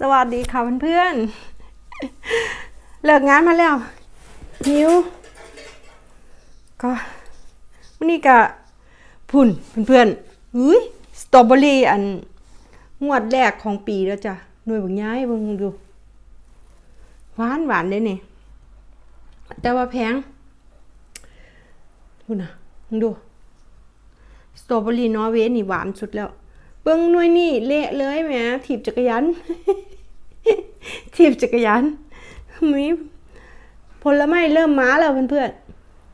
สวัสดีค่ะเพื่อนๆเลิกงานมาแล้วหิวก็วันนี้ก็พุ่นเพื่อนๆอุ้ยสตรอเบอรี่อันงวดแรกของปีแล้วจ้ะหน่วยบางย้ายบิ่งดูหวานหวานเลยนี่แต่ว่าแพงคุณนะดูสตรอเบอรี่นอร์เวย์นี่หวานสุดแล้ว เบิ้งหน่วยนี่เละเลยแหมถีบจักรยานถีบจักรยานมีผลไม้เริ่มมาแล้วเพื่อน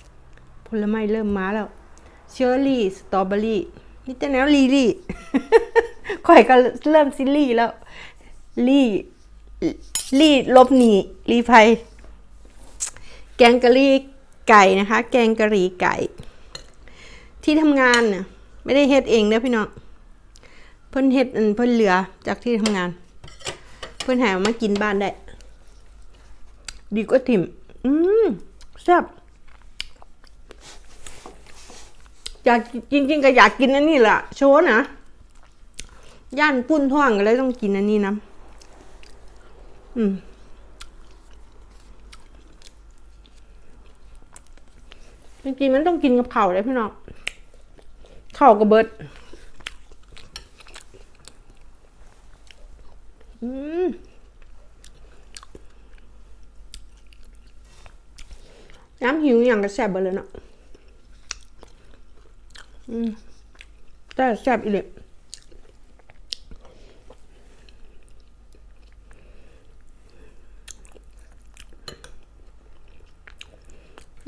ๆผลไม้เริ่มมาแล้วเชอร์รี่สตรอเบอรี่นี่แต่แนวลีลี่ข่อยก็เริ่มซิลี่แล้วลี่ลี่ลบหนีรีไฟแกงกะหรี่ไก่นะคะ แกงกะหรี่ไก่ ที่ทำงานน่ะไม่ได้เฮ็ดเองเด้อพี่น้อง เพิ่นเฮ็ดอันเพิ่นเหลือจากที่ทำงาน เพิ่นใหเอามากินบ้านได้ ดีกว่าถิ่ม อืมแซ่บอยากจริง ๆ ก็อยากกินอันนี้แหละโชว์นะย่านปุ้นท้องก็เลยต้องกินอันนี้นะอืมจริงๆมันต้องกินกับเข่าเลยพี่น้องเข่ากับเบิด อืมน้ำหิวอย่างกระแสบเบิดเลยเนาะอืมแต่แสบอีเล็บ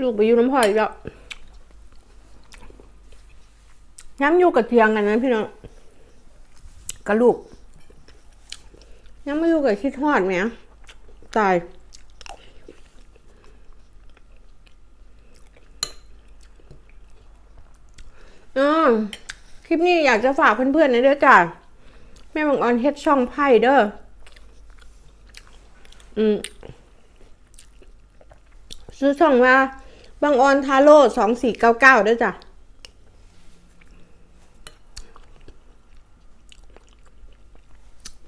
ลูกไปอยู่น้ำพอยอีกแล้วย้ำอยู่กับเทียงกันนะพี่น้องกับลูก ย้ำไม่อยู่กับคิดทอดไหมตายอ๋อคลิปนี้อยากจะฝากเพื่อนๆนะเด้อจ้ะแม่บางออนเฮ็ดช่องไพ่เด้ออืมซื้อช่องว่าบางออนทาโร่สองสี่เก้าเก้าด้วยจ้ะ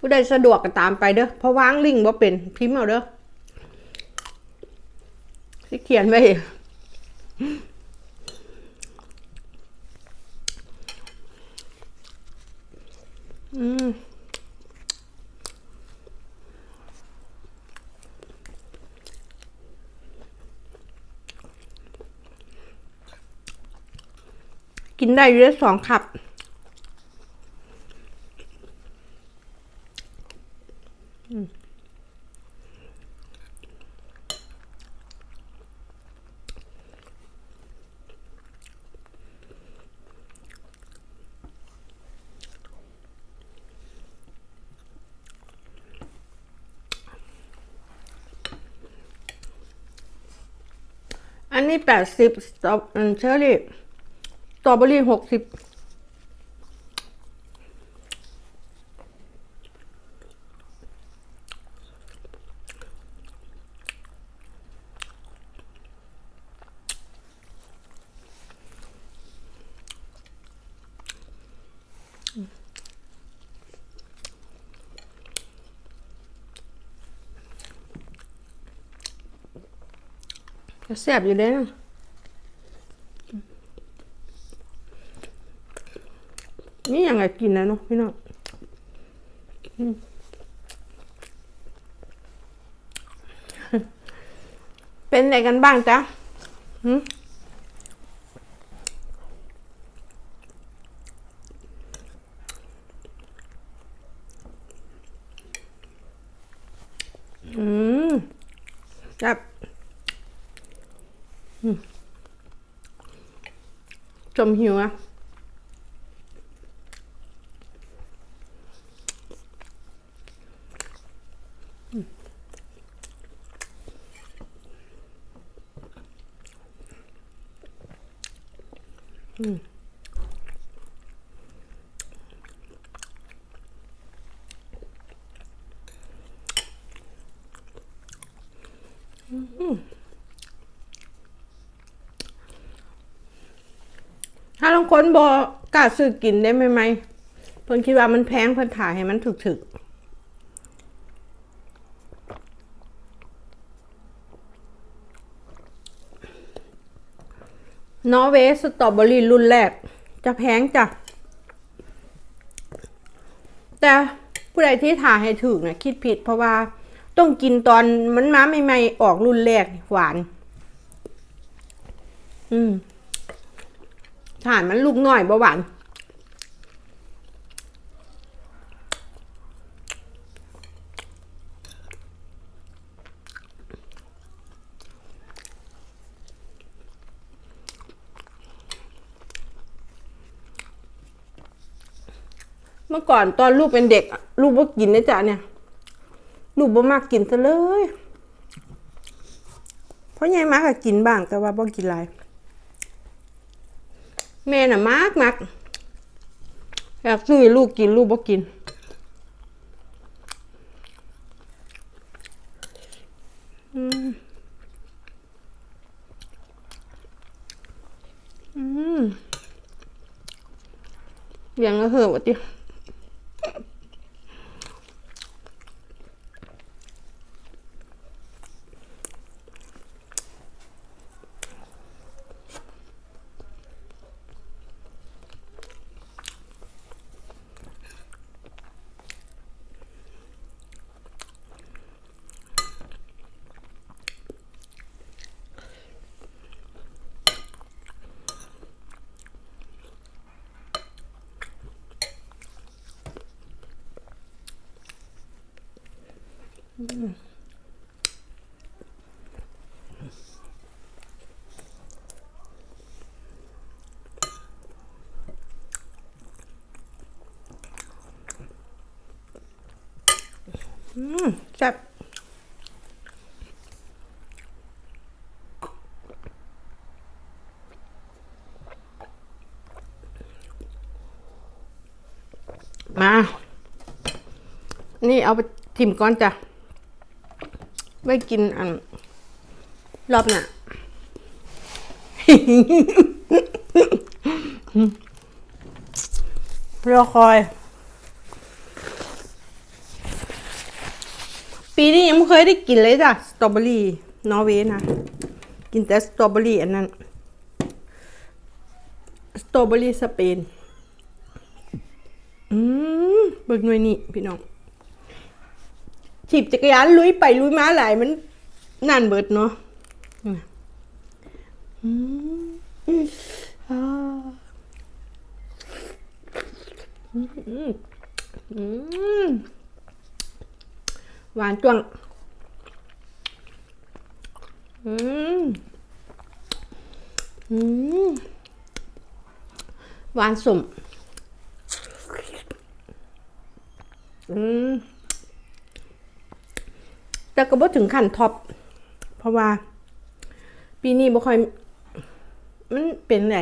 ผู้ใดสะดวกก็ตามไปเด้อเพราะวางลิงก์ว่าเป็นพิมพ์เอาเด้อที่เขียนไว้อืมกินได้อยู่ได้สองคับ อันนี้แปดสิบสตรอเชอรี่สตรอเบอรี่หกสิบ ก็แซ่บอยู่เด้นะนี่ยังไงกินนะเนาะพี่น้องเป็นไงกันบ้างจ๊ะหืมอืมจับอืมจ มหิวอะ ถ้าลองคนบอกล้าซื้อกินได้ไหมไหมเพิ่นคิดว่ามันแพงเพิ่นถ่ายให้มันถึกๆนอร์เวย์สตรอเบอรี่รุ่นแรก จะแพงจ้ะ แต่ผู้ใดที่ถ่ายให้ถึกนะคิดผิดเพราะว่าต้องกินตอนมันมาใหม่ๆออกรุ่นแรกหวาน อืม ถ่านมันลูกน้อยบ่หวานเมื่อก่อนตอนลูกเป็นเด็ก ลูกบ่กินนะจ๊ะเนี่ย ลูกบ่มากกินซะเลย เพราะยายมากก็กินบ้างแต่ว่าบ่กินหลาย ม่น่ะมากมากอยากซื้อลูกกินลูกบ่กิน อืมอืมอย่างแล้วเหอะวะติอืมแซ่บมา นี่เอาไปทิมก่อนจ้ะ ไว้กินอันรอบน่ะรอคอย ปีนี้ยังไม่เคยได้กินเลยจ้ะสตรอเบอรี่นอร์เวย์นะ กินแต่สตรอเบอรี่อันนั้น สตรอเบอรี่สเปน อืมเบิกหน่วยนี่พี่น้อง ถีบจักรยานลุยไปลุยมาหลายมันนานเบิดเนาะหวานจ้วงอืมอืมหวานสมอืม แต่ก็บ่ถึงขั้นท็อป เพราะว่า ปีนี้บ่ค่อย มันเป็นไง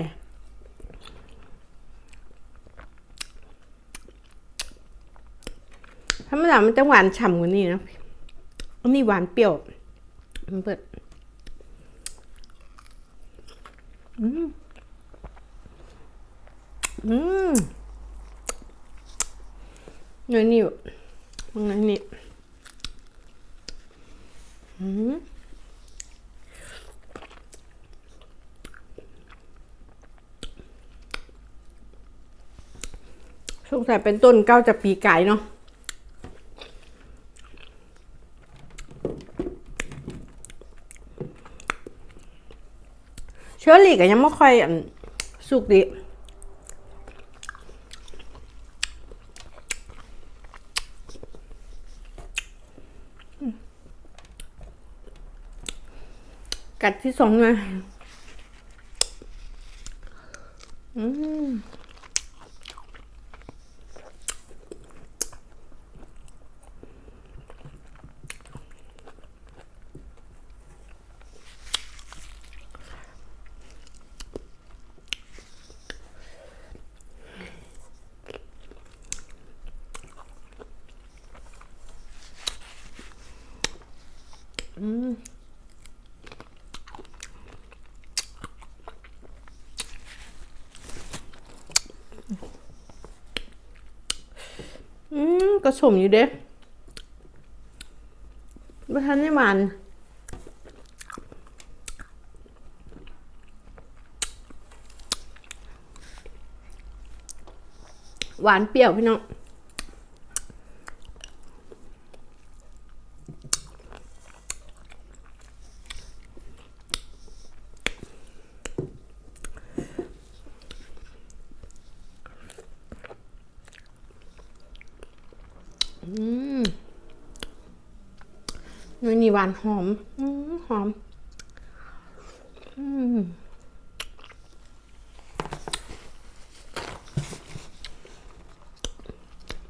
ธรรมดามันจะหวานฉ่ำกว่านี้นะอันนี้หวานเปรี้ยว มันเปิดอืมอืมเนื้อนิ่มันเนื้อนิ่ สงสัยเป็นต้นเก้าจากปีไก่เนาะเชอรี่ก็ยังไม่ค่อยสุกดี กัดที่สองนะอืม กระสมอยู่เด้ไม่ทันได้มันหวานเปรี้ยวพี่น้อง นยนี่หวานหอมอหอมอืม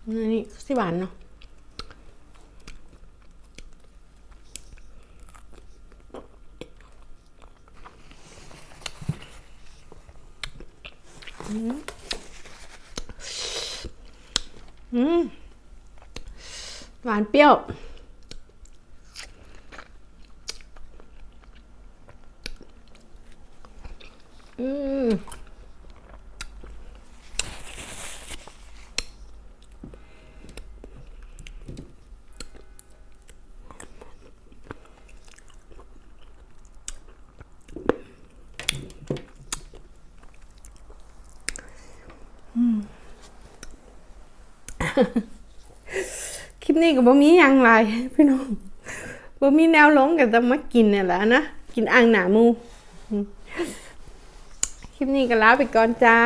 เนยนี่สิหวานเนาะอืมหวานเปรี้ยว อืมคลิปนี้ก็บ่มียังไรพี่น้องบ่มีแนวลงก็จะมากินเนี่ยแหละนะ กินอ่างหนามู ลิปนี้ก็ลาไปก่อนจ้า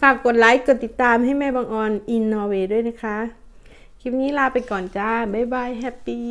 ฝากกดไลค์ กดติดตามให้แม่บางออนอินนอร์เวย์ด้วยนะคะ คลิปนี้ลาไปก่อนจ้า บ๊ายบาย แฮปปี้